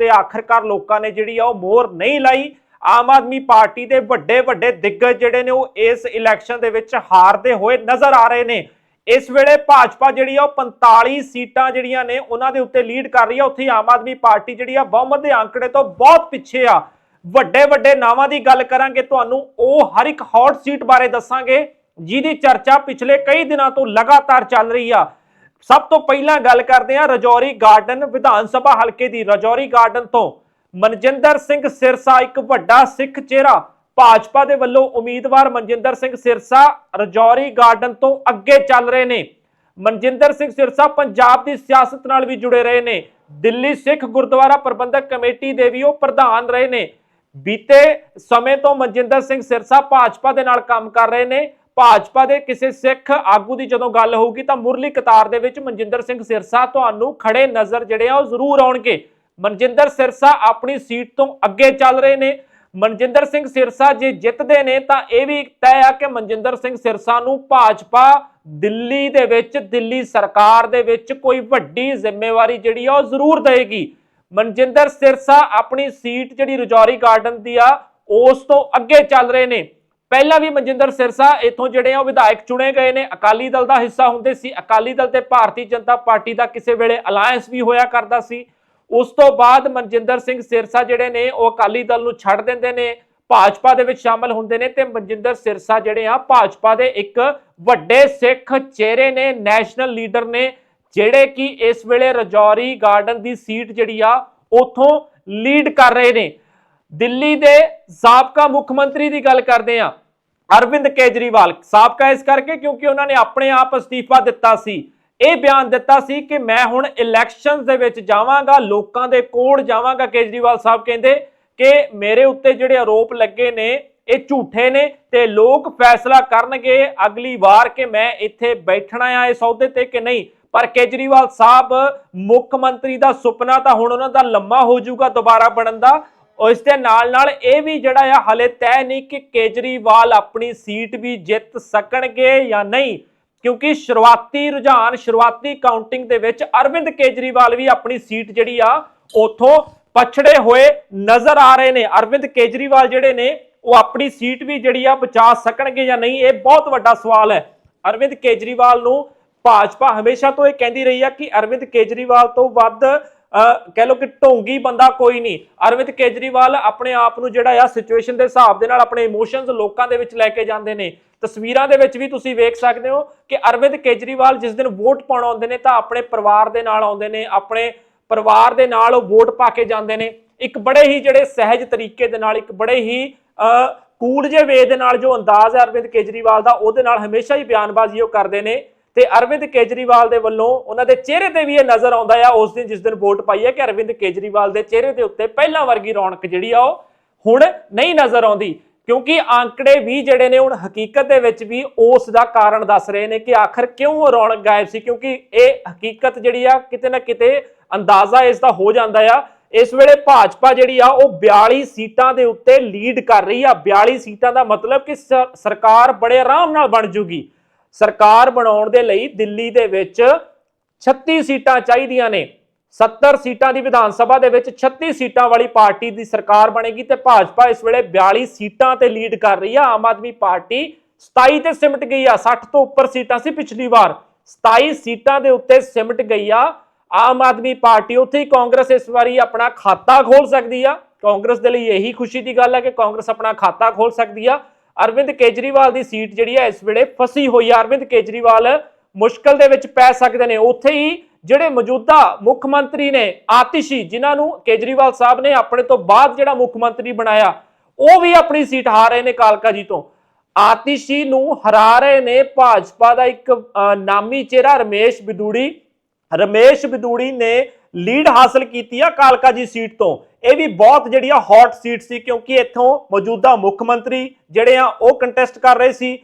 ਉੱਤੇ ਆਖਰਕਾਰ ਲੋਕਾਂ ਨੇ ਜਿਹੜੀ ਆ ਉਹ ਮੋਹਰ ਨਹੀਂ ਲਾਈ। ਆਮ ਆਦਮੀ ਪਾਰਟੀ ਦੇ ਵੱਡੇ ਵੱਡੇ ਦਿੱਗਜ ਜਿਹੜੇ ਨੇ ਉਹ ਇਸ ਇਲੈਕਸ਼ਨ ਦੇ ਵਿੱਚ ਹਾਰਦੇ ਹੋਏ ਨਜ਼ਰ ਆ ਰਹੇ ਨੇ। ਇਸ ਵੇਲੇ ਭਾਜਪਾ ਜਿਹੜੀ ਆ ਉਹ 45 ਸੀਟਾਂ ਜਿਹੜੀਆਂ ਨੇ ਉਹਨਾਂ ਦੇ ਉੱਤੇ ਲੀਡ ਕਰ ਰਹੀ ਆ। ਉੱਥੇ ਆਮ ਆਦਮੀ ਪਾਰਟੀ ਜਿਹੜੀ ਆ ਬਹੁਮਤ ਦੇ ਅੰਕੜੇ ਤੋਂ ਬਹੁਤ ਪਿੱਛੇ ਆ। ਵੱਡੇ ਵੱਡੇ ਨਾਵਾਂ ਦੀ ਗੱਲ ਕਰਾਂਗੇ, ਤੁਹਾਨੂੰ ਉਹ ਹਰ ਇੱਕ ਹੌਟ ਸੀਟ ਬਾਰੇ ਦੱਸਾਂਗੇ, ਜਿਹਦੀ ਚਰਚਾ ਪਿਛਲੇ ਕਈ ਦਿਨਾਂ ਤੋਂ ਲਗਾਤਾਰ ਚੱਲ ਰਹੀ ਆ। ਸਭ ਤੋਂ ਪਹਿਲਾਂ ਗੱਲ ਕਰਦੇ ਹਾਂ ਰਜੌਰੀ ਗਾਰਡਨ ਵਿਧਾਨ ਸਭਾ ਹਲਕੇ ਦੀ। ਰਜੌਰੀ ਗਾਰਡਨ ਤੋਂ ਮਨਜਿੰਦਰ ਸਿੰਘ ਸਿਰਸਾ, ਇੱਕ ਵੱਡਾ ਸਿੱਖ ਚਿਹਰਾ, ਭਾਜਪਾ ਦੇ ਵੱਲੋਂ ਉਮੀਦਵਾਰ ਮਨਜਿੰਦਰ ਸਿੰਘ ਸਿਰਸਾ ਰਜੌਰੀ ਗਾਰਡਨ ਤੋਂ ਅੱਗੇ ਚੱਲ ਰਹੇ ਨੇ। ਮਨਜਿੰਦਰ ਸਿੰਘ ਸਿਰਸਾ ਪੰਜਾਬ ਦੀ ਸਿਆਸਤ ਨਾਲ ਵੀ ਜੁੜੇ ਰਹੇ ਨੇ। ਦਿੱਲੀ ਸਿੱਖ ਗੁਰਦੁਆਰਾ ਪ੍ਰਬੰਧਕ ਕਮੇਟੀ ਦੇ ਵੀ ਉਹ ਪ੍ਰਧਾਨ ਰਹੇ ਨੇ। ਬੀਤੇ ਸਮੇਂ ਤੋਂ ਮਨਜਿੰਦਰ ਸਿੰਘ ਸਿਰਸਾ ਭਾਜਪਾ ਦੇ ਨਾਲ ਕੰਮ ਕਰ ਰਹੇ ਨੇ। ਭਾਜਪਾ ਦੇ ਕਿਸੇ ਸਿੱਖ ਆਗੂ ਦੀ ਜਦੋਂ ਗੱਲ ਹੋਊਗੀ ਤਾਂ ਮੁਰਲੀ ਕਤਾਰ ਦੇ ਵਿੱਚ ਮਨਜਿੰਦਰ ਸਿੰਘ ਸਿਰਸਾ ਤੁਹਾਨੂੰ ਖੜੇ ਨਜ਼ਰ ਜਿਹੜੇ ਆ ਉਹ ਜ਼ਰੂਰ ਆਉਣਗੇ। ਮਨਜਿੰਦਰ ਸਿਰਸਾ ਆਪਣੀ ਸੀਟ ਤੋਂ ਅੱਗੇ ਚੱਲ ਰਹੇ ਨੇ। ਮਨਜਿੰਦਰ ਸਿੰਘ ਸਿਰਸਾ ਜੇ ਜਿੱਤਦੇ ਨੇ ਤਾਂ ਇਹ ਵੀ ਤੈਅ ਆ ਕਿ ਮਨਜਿੰਦਰ ਸਿੰਘ ਸਿਰਸਾ ਨੂੰ ਭਾਜਪਾ ਦਿੱਲੀ ਦੇ ਵਿੱਚ, ਦਿੱਲੀ ਸਰਕਾਰ ਦੇ ਵਿੱਚ ਕੋਈ ਵੱਡੀ ਜ਼ਿੰਮੇਵਾਰੀ ਜਿਹੜੀ ਆ ਉਹ ਜ਼ਰੂਰ ਦੇਗੀ ਮਨਜਿੰਦਰ ਸਿਰਸਾ ਆਪਣੀ ਸੀਟ ਜਿਹੜੀ ਰਜੌਰੀ ਗਾਰਡਨ ਦੀ ਆ, ਉਸ ਤੋਂ ਅੱਗੇ ਚੱਲ ਰਹੇ ਨੇ। ਪਹਿਲਾਂ ਵੀ ਮਨਜਿੰਦਰ ਸਿਰਸਾ ਇਥੋਂ ਜਿਹੜੇ ਆ ਉਹ ਵਿਧਾਇਕ ਚੁਣੇ ਗਏ ਨੇ। ਅਕਾਲੀ ਦਲ ਦਾ ਹਿੱਸਾ ਹੁੰਦੇ ਸੀ। ਅਕਾਲੀ ਦਲ ਤੇ ਭਾਰਤੀ ਜਨਤਾ ਪਾਰਟੀ ਦਾ ਕਿਸੇ ਵੇਲੇ ਅਲਾਈਅੰਸ ਵੀ ਹੋਇਆ ਕਰਦਾ ਸੀ। ਉਸ ਤੋਂ ਬਾਅਦ ਮਨਜਿੰਦਰ ਸਿੰਘ ਸਿਰਸਾ ਜਿਹੜੇ ਨੇ, ਉਹ ਅਕਾਲੀ ਦਲ ਨੂੰ ਛੱਡ ਦਿੰਦੇ ਨੇ। ਭਾਜਪਾ ਦੇ ਵਿੱਚ ਸ਼ਾਮਲ ਹੁੰਦੇ ਨੇ ਤੇ ਮਨਜਿੰਦਰ ਸਿਰਸਾ ਜਿਹੜੇ ਆ, ਭਾਜਪਾ ਦੇ ਇੱਕ ਵੱਡੇ ਸਿੱਖ ਚਿਹਰੇ ਨੇ, ਨੈਸ਼ਨਲ ਲੀਡਰ ਨੇ, ਜਿਹੜੇ ਕਿ ਇਸ ਵੇਲੇ ਰਜੌਰੀ ਗਾਰਡਨ ਦੀ ਸੀਟ ਜਿਹੜੀ ਆ, ਉਥੋਂ ਲੀਡ ਕਰ ਰਹੇ ਨੇ। ਦਿੱਲੀ ਦੇ ਸਾਬਕਾ ਮੁੱਖ ਮੰਤਰੀ ਦੀ ਗੱਲ ਕਰਦੇ ਆ। ਅਰਵਿੰਦ ਕੇਜਰੀਵਾਲ ਸਾਬਕਾ ਇਸ ਕਰਕੇ ਕਿਉਂਕਿ ਉਹਨਾਂ ਨੇ ਆਪਣੇ ਆਪ ਅਸਤੀਫਾ ਦਿੱਤਾ ਸੀ। ਇਹ ਬਿਆਨ ਦਿੱਤਾ ਸੀ ਕਿ ਮੈਂ ਹੁਣ ਇਲੈਕਸ਼ਨਸ ਦੇ ਵਿੱਚ ਜਾਵਾਂਗਾ, ਲੋਕਾਂ ਦੇ ਕੋਲ ਜਾਵਾਂਗਾ। ਕੇਜਰੀਵਾਲ ਸਾਹਿਬ ਕਹਿੰਦੇ ਕਿ ਮੇਰੇ ਉੱਤੇ ਜਿਹੜੇ ਆਰੋਪ ਲੱਗੇ ਨੇ, ਇਹ ਝੂਠੇ ਨੇ ਤੇ ਲੋਕ ਫੈਸਲਾ ਕਰਨਗੇ ਅਗਲੀ ਵਾਰ ਕਿ ਮੈਂ ਇੱਥੇ ਬੈਠਣਾ ਆ ਇਸ ਅਹੁਦੇ ਤੇ ਕਿ ਨਹੀਂ। ਪਰ ਕੇਜਰੀਵਾਲ ਸਾਹਿਬ, ਮੁੱਖ ਮੰਤਰੀ ਦਾ ਸੁਪਨਾ ਤਾਂ ਹੁਣ ਉਹਨਾਂ ਦਾ ਲੰਮਾ ਹੋ ਜਾਊਗਾ ਦੁਬਾਰਾ ਬਣਨ ਦਾ। ਉਸ ਦੇ ਨਾਲ ਨਾਲ ਇਹ ਵੀ ਜਿਹੜਾ ਆ, ਹਲੇ ਤੈਅ ਨਹੀਂ ਕਿ ਕੇਜਰੀਵਾਲ ਆਪਣੀ ਸੀਟ ਵੀ ਜਿੱਤ ਸਕਣਗੇ ਜਾਂ ਨਹੀਂ, ਕਿਉਂਕਿ ਸ਼ੁਰੂਆਤੀ ਰੁਝਾਨ, ਸ਼ੁਰੂਆਤੀ ਕਾਊਂਟਿੰਗ ਦੇ ਵਿੱਚ ਅਰਵਿੰਦ ਕੇਜਰੀਵਾਲ ਵੀ ਆਪਣੀ ਸੀਟ ਜਿਹੜੀ ਆ, ਉਥੋਂ ਪਛੜੇ ਹੋਏ ਨਜ਼ਰ ਆ ਰਹੇ ਨੇ। ਅਰਵਿੰਦ ਕੇਜਰੀਵਾਲ ਜਿਹੜੇ ਨੇ, ਉਹ ਆਪਣੀ ਸੀਟ ਵੀ ਜਿਹੜੀ ਆ, ਬਚਾ ਸਕਣਗੇ ਜਾਂ ਨਹੀਂ, ਇਹ ਬਹੁਤ ਵੱਡਾ ਸਵਾਲ ਹੈ। ਅਰਵਿੰਦ ਕੇਜਰੀਵਾਲ ਨੂੰ ਭਾਜਪਾ ਹਮੇਸ਼ਾ ਤੋਂ ਇਹ ਕਹਿੰਦੀ ਰਹੀ ਆ ਕਿ ਅਰਵਿੰਦ ਕੇਜਰੀਵਾਲ ਤੋਂ ਵੱਧ ਕਹਿ ਲਓ ਕਿ ਢੋਂਗੀ ਬੰਦਾ ਕੋਈ ਨਹੀਂ। ਅਰਵਿੰਦ ਕੇਜਰੀਵਾਲ ਆਪਣੇ ਆਪ ਨੂੰ ਜਿਹੜਾ ਆ ਸਿਚੁਏਸ਼ਨ ਦੇ ਹਿਸਾਬ ਦੇ ਨਾਲ ਆਪਣੇ ਇਮੋਸ਼ਨਸ ਲੋਕਾਂ ਦੇ ਵਿੱਚ ਲੈ ਕੇ ਜਾਂਦੇ ਨੇ। ਤਸਵੀਰਾਂ ਦੇ ਵਿੱਚ ਵੀ ਤੁਸੀਂ ਵੇਖ ਸਕਦੇ ਹੋ ਕਿ ਅਰਵਿੰਦ ਕੇਜਰੀਵਾਲ ਜਿਸ ਦਿਨ ਵੋਟ ਪਾਉਣ ਆਉਂਦੇ ਨੇ ਤਾਂ ਆਪਣੇ ਪਰਿਵਾਰ ਦੇ ਨਾਲ ਆਉਂਦੇ ਨੇ, ਆਪਣੇ ਪਰਿਵਾਰ ਦੇ ਨਾਲ ਉਹ ਵੋਟ ਪਾ ਕੇ ਜਾਂਦੇ ਨੇ। ਇੱਕ ਬੜੇ ਹੀ ਜਿਹੜੇ ਸਹਿਜ ਤਰੀਕੇ ਦੇ ਨਾਲ, ਇੱਕ ਬੜੇ ਹੀ ਕੂਲ ਜੇ ਵੇ ਦੇ ਨਾਲ ਜੋ ਅੰਦਾਜ਼ ਹੈ ਅਰਵਿੰਦ ਕੇਜਰੀਵਾਲ ਦਾ, ਉਹਦੇ ਨਾਲ ਹਮੇਸ਼ਾ ਹੀ ਬਿਆਨਬਾਜ਼ੀ ਉਹ ਕਰਦੇ ਨੇ। ਤੇ ਅਰਵਿੰਦ ਕੇਜਰੀਵਾਲ ਦੇ ਵੱਲੋਂ ਉਹਨਾਂ ਦੇ ਚਿਹਰੇ ਤੇ ਵੀ ਇਹ ਨਜ਼ਰ ਆਉਂਦਾ ਆ, ਉਸ ਦਿਨ ਜਿਸ ਦਿਨ ਵੋਟ ਪਾਈ ਹੈ ਕਿ ਅਰਵਿੰਦ ਕੇਜਰੀਵਾਲ ਦੇ ਚਿਹਰੇ ਦੇ ਉੱਤੇ ਪਹਿਲਾਂ ਵਰਗੀ ਰੌਣਕ ਜਿਹੜੀ ਆ ਉਹ ਹੁਣ ਨਹੀਂ ਨਜ਼ਰ ਆਉਂਦੀ। ਕਿਉਂਕਿ ਆંકੜੇ ਵੀ ਜਿਹੜੇ ਨੇ ਹੁਣ ਹਕੀਕਤ ਦੇ ਵਿੱਚ ਵੀ ਉਸ ਦਾ ਕਾਰਨ ਦੱਸ ਰਹੇ ਨੇ ਕਿ ਆਖਰ ਕਿਉਂ ਉਹ ਰੌਣਕ ਗਾਇਬ ਸੀ, ਕਿਉਂਕਿ ਇਹ ਹਕੀਕਤ ਜਿਹੜੀ ਆ ਕਿਤੇ ਨਾ ਕਿਤੇ ਅੰਦਾਜ਼ਾ ਇਸ ਦਾ ਹੋ ਜਾਂਦਾ ਆ। ਇਸ ਵੇਲੇ ਭਾਜਪਾ ਜਿਹੜੀ ਆ ਉਹ 42 ਸੀਟਾਂ ਦੇ ਉੱਤੇ ਲੀਡ ਕਰ ਰਹੀ ਆ। 42 ਸੀਟਾਂ ਦਾ ਮਤਲਬ ਕਿ ਸਰਕਾਰ ਬੜੇ ਆਰਾਮ ਨਾਲ ਬਣ ਜੂਗੀ। ਸਰਕਾਰ ਬਣਾਉਣ ਦੇ ਲਈ ਦਿੱਲੀ ਦੇ ਵਿੱਚ 36 ਸੀਟਾਂ ਚਾਹੀਦੀਆਂ ਨੇ। 70 ਸੀਟਾਂ ਦੀ ਵਿਧਾਨ ਸਭਾ ਦੇ ਵਿੱਚ 36 ਸੀਟਾਂ ਵਾਲੀ ਪਾਰਟੀ ਦੀ ਸਰਕਾਰ ਬਣੇਗੀ ਤੇ ਭਾਜਪਾ ਇਸ ਵੇਲੇ 42 ਸੀਟਾਂ ਤੇ ਲੀਡ ਕਰ ਰਹੀ ਆ। ਆਮ ਆਦਮੀ ਪਾਰਟੀ 27 ਤੇ ਸਿਮਟ ਗਈ ਆ। 60 ਤੋਂ ਉੱਪਰ ਸੀਟਾਂ ਸੀ ਪਿਛਲੀ ਵਾਰ। 27 ਸੀਟਾਂ ਦੇ ਉੱਤੇ ਸਿਮਟ ਗਈ ਆ। ਆਮ ਆਦਮੀ ਪਾਰਟੀ ਉੱਥੇ ਹੀ ਕਾਂਗਰਸ ਇਸ ਵਾਰੀ ਆਪਣਾ ਖਾਤਾ ਖੋਲ ਸਕਦੀ ਆ। ਕਾਂਗਰਸ ਦੇ ਲਈ ਇਹੀ ਖੁਸ਼ੀ ਦੀ ਗੱਲ ਹੈ ਕਿ ਕਾਂਗਰਸ ਆਪਣਾ ਖਾਤਾ ਖੋਲ ਸਕਦੀ ਆ। ਅਰਵਿੰਦ ਕੇਜਰੀਵਾਲ ਦੀ ਸੀਟ ਜਿਹੜੀ ਹੈ ਇਸ ਵੇਲੇ ਫਸੀ ਹੋਈ ਹੈ ਅਰਵਿੰਦ ਕੇਜਰੀਵਾਲ ਮੁਸ਼ਕਲ ਦੇ ਵਿੱਚ ਪੈ ਸਕਦੇ ਨੇ। ਉੱਥੇ ਹੀ ਜਿਹੜੇ ਮੌਜੂਦਾ ਮੁੱਖ ਮੰਤਰੀ ਨੇ ਆਤਿਸ਼ੀ, ਜਿਨ੍ਹਾਂ ਨੂੰ ਕੇਜਰੀਵਾਲ ਸਾਹਿਬ ਨੇ ਆਪਣੇ ਤੋਂ ਬਾਅਦ ਜਿਹੜਾ ਮੁੱਖ ਮੰਤਰੀ ਬਣਾਇਆ, ਉਹ ਵੀ ਆਪਣੀ ਸੀਟ ਹਾਰ ਰਹੇ ਨੇ ਕਾਲਕਾ ਜੀ ਤੋਂ। ਆਤਿਸ਼ੀ ਨੂੰ ਹਰਾ ਰਹੇ ਨੇ ਭਾਜਪਾ ਦਾ ਇੱਕ ਨਾਮੀ ਚਿਹਰਾ, ਰਮੇਸ਼ ਬਿਦੂੜੀ। ਰਮੇਸ਼ ਬਿਦੂੜੀ ਨੇ ਲੀਡ ਹਾਸਲ ਕੀਤੀ ਆ ਕਾਲਕਾ ਜੀ ਸੀਟ ਤੋਂ। ਇਹ ਵੀ ਬਹੁਤ ਜਿਹੜੀ ਆ ਹੌਟ ਸੀਟ ਸੀ, ਕਿਉਂਕਿ ਇੱਥੋਂ ਮੌਜੂਦਾ ਮੁੱਖ ਮੰਤਰੀ ਜਿਹੜੇ ਆ, ਉਹ ਕੰਟੈਸਟ ਕਰ ਰਹੇ ਸੀ।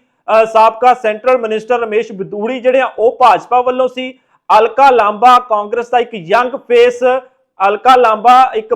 ਸਾਬਕਾ ਸੈਂਟਰਲ ਮਿਨਿਸਟਰ ਰਮੇਸ਼ ਬਦੂੜੀ ਜਿਹੜੇ ਆ, ਉਹ ਭਾਜਪਾ ਵੱਲੋਂ ਸੀ। ਅਲਕਾ ਲਾਂਬਾ ਕਾਂਗਰਸ ਦਾ ਇੱਕ ਯੰਗ ਫੇਸ ਅਲਕਾ ਲਾਂਬਾ ਇੱਕ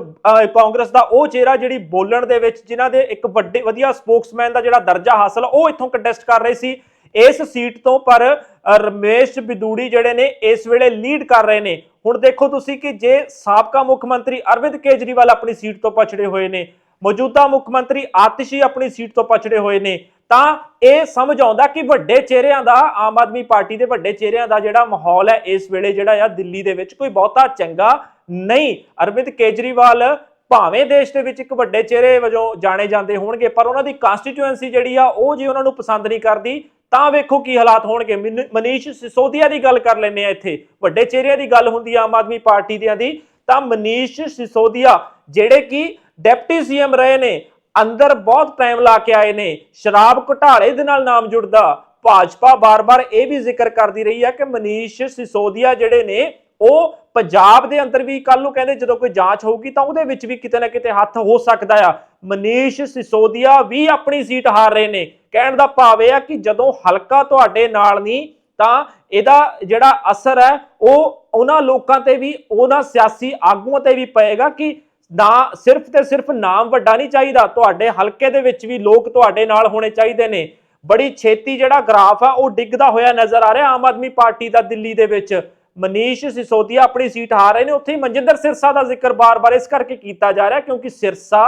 ਕਾਂਗਰਸ ਦਾ ਉਹ ਚਿਹਰਾ ਜਿਹੜੀ ਬੋਲਣ ਦੇ ਵਿੱਚ, ਜਿਨ੍ਹਾਂ ਦੇ ਇੱਕ ਵੱਡੇ, ਵਧੀਆ ਸਪੋਕਸਮੈਨ ਦਾ ਜਿਹੜਾ ਦਰਜਾ ਹਾਸਲ, ਉਹ ਇੱਥੋਂ ਕੰਟੈਸਟ ਕਰ ਰਹੇ ਸੀ। ਇਸ ਸੀਟ ਤੋਂ ਪਰ ਰਮੇਸ਼ ਬਿਦੂੜੀ ਜਿਹੜੇ ਨੇ ਇਸ ਵੇਲੇ ਲੀਡ ਕਰ ਰਹੇ ਨੇ। ਹੁਣ ਦੇਖੋ ਤੁਸੀਂ ਕਿ ਜੇ ਸਾਬਕਾ ਮੁੱਖ ਮੰਤਰੀ ਅਰਵਿੰਦ ਕੇਜਰੀਵਾਲ ਆਪਣੀ ਸੀਟ ਤੋਂ ਪਛੜੇ ਹੋਏ ਨੇ, ਮੌਜੂਦਾ ਮੁੱਖ ਮੰਤਰੀ ਆਤਿਸ਼ੀ ਆਪਣੀ ਸੀਟ ਤੋਂ ਪਛੜੇ ਹੋਏ ਨੇ, ਤਾਂ ਇਹ ਸਮਝ ਆਉਂਦਾ ਕਿ ਵੱਡੇ ਚਿਹਰਿਆਂ ਦਾ, ਆਮ ਆਦਮੀ ਪਾਰਟੀ ਦੇ ਵੱਡੇ ਚਿਹਰਿਆਂ ਦਾ ਜਿਹੜਾ ਮਾਹੌਲ ਹੈ, ਇਸ ਵੇਲੇ ਜਿਹੜਾ ਆ ਦਿੱਲੀ ਦੇ ਵਿੱਚ ਕੋਈ ਬਹੁਤਾ ਚੰਗਾ ਨਹੀਂ। ਅਰਵਿੰਦ ਕੇਜਰੀਵਾਲ ਭਾਵੇਂ ਦੇਸ਼ ਦੇ ਵਿੱਚ ਇੱਕ ਵੱਡੇ ਚਿਹਰੇ ਵਜੋਂ ਜਾਣੇ ਜਾਂਦੇ ਹੋਣਗੇ, ਪਰ ਉਹਨਾਂ ਦੀ ਕਨਸਟੀਟਿਊਐਂਸੀ ਜਿਹੜੀ ਆ, ਉਹ ਜੇ ਉਹਨਾਂ ਨੂੰ ਪਸੰਦ ਨਹੀਂ ਕਰਦੀ। ਤਾਂ ਵੇਖੋ ਕੀ ਹਾਲਾਤ ਹੋਣਗੇ। ਮਨ- ਮਨੀਸ਼ ਸਿਸੋਦੀਆ ਦੀ ਗੱਲ ਕਰ ਲੈਂਦੇ ਆ ਇੱਥੇ। ਵੱਡੇ ਚਿਹਰਿਆਂ ਦੀ ਗੱਲ ਹੁੰਦੀ ਆ, ਆਮ ਆਦਮੀ ਪਾਰਟੀ ਦਿਆਂ ਦੀ। ਤਾਂ ਮਨੀਸ਼ ਸਿਸੋਦੀਆ, ਜਿਹੜੇ ਕਿ ਡਿਪਟੀ ਸੀਐਮ ਰਹੇ ਨੇ, ਅੰਦਰ ਬਹੁਤ ਟਾਈਮ ਲਾ ਕੇ ਆਏ ਨੇ। ਸ਼ਰਾਬ ਘੁਟਾਲੇ ਦੇ ਨਾਲ ਨਾਮ ਜੁੜਦਾ। ਭਾਜਪਾ ਬਾਰ-ਬਾਰ ਇਹ ਵੀ ਜ਼ਿਕਰ ਕਰਦੀ ਰਹੀ ਹੈ ਕਿ ਮਨੀਸ਼ ਸਿਸੋਦੀਆ ਜਿਹੜੇ ਨੇ, ਉਹ ਪੰਜਾਬ ਦੇ ਅੰਦਰ ਵੀ ਕੱਲ ਨੂੰ ਕਹਿੰਦੇ ਜਦੋਂ ਕੋਈ ਜਾਂਚ ਹੋਊਗੀ ਤਾਂ ਉਹਦੇ ਵਿੱਚ ਵੀ ਕਿਤੇ ਨਾ ਕਿਤੇ ਹੱਥ ਹੋ ਸਕਦਾ ਆ। ਮਨੀਸ਼ ਸਿਸੋਦੀਆ ਵੀ ਆਪਣੀ ਸੀਟ ਹਾਰ ਰਹੇ ਨੇ। ਕਹਿਣ ਦਾ ਭਾਵ ਇਹ ਆ ਕਿ ਜਦੋਂ ਹਲਕਾ ਤੁਹਾਡੇ ਨਾਲ ਨਹੀਂ, ਤਾਂ ਇਹਦਾ ਜਿਹੜਾ ਅਸਰ ਹੈ, ਉਹ ਉਹਨਾਂ ਲੋਕਾਂ ਤੇ ਵੀ, ਉਹਨਾਂ ਸਿਆਸੀ ਆਗੂਆਂ ਤੇ ਵੀ ਪਏਗਾ ਕਿ ਨਾ ਸਿਰਫ ਤੇ ਸਿਰਫ ਨਾਮ ਵੱਡਾ ਨਹੀਂ ਚਾਹੀਦਾ। ਤੁਹਾਡੇ ਹਲਕੇ ਦੇ ਵਿੱਚ ਵੀ ਲੋਕ ਤੁਹਾਡੇ ਨਾਲ ਹੋਣੇ ਚਾਹੀਦੇ ਨੇ। ਬੜੀ ਛੇਤੀ ਜਿਹੜਾ ਗ੍ਰਾਫ ਆ, ਉਹ ਡਿੱਗਦਾ ਹੋਇਆ ਨਜ਼ਰ ਆ ਰਿਹਾ ਆਮ ਆਦਮੀ ਪਾਰਟੀ ਦਾ ਦਿੱਲੀ ਦੇ ਵਿੱਚ। ਮਨੀਸ਼ ਸਿਸੋਦੀਆ ਆਪਣੀ ਸੀਟ ਹਾਰ ਰਹੇ ਨੇ। ਉੱਥੇ ਹੀ ਮਨਜਿੰਦਰ ਸਿਰਸਾ ਦਾ ਜ਼ਿਕਰ ਬਾਰ-ਬਾਰ ਇਸ ਕਰਕੇ ਕੀਤਾ ਜਾ ਰਿਹਾ ਕਿਉਂਕਿ ਸਿਰਸਾ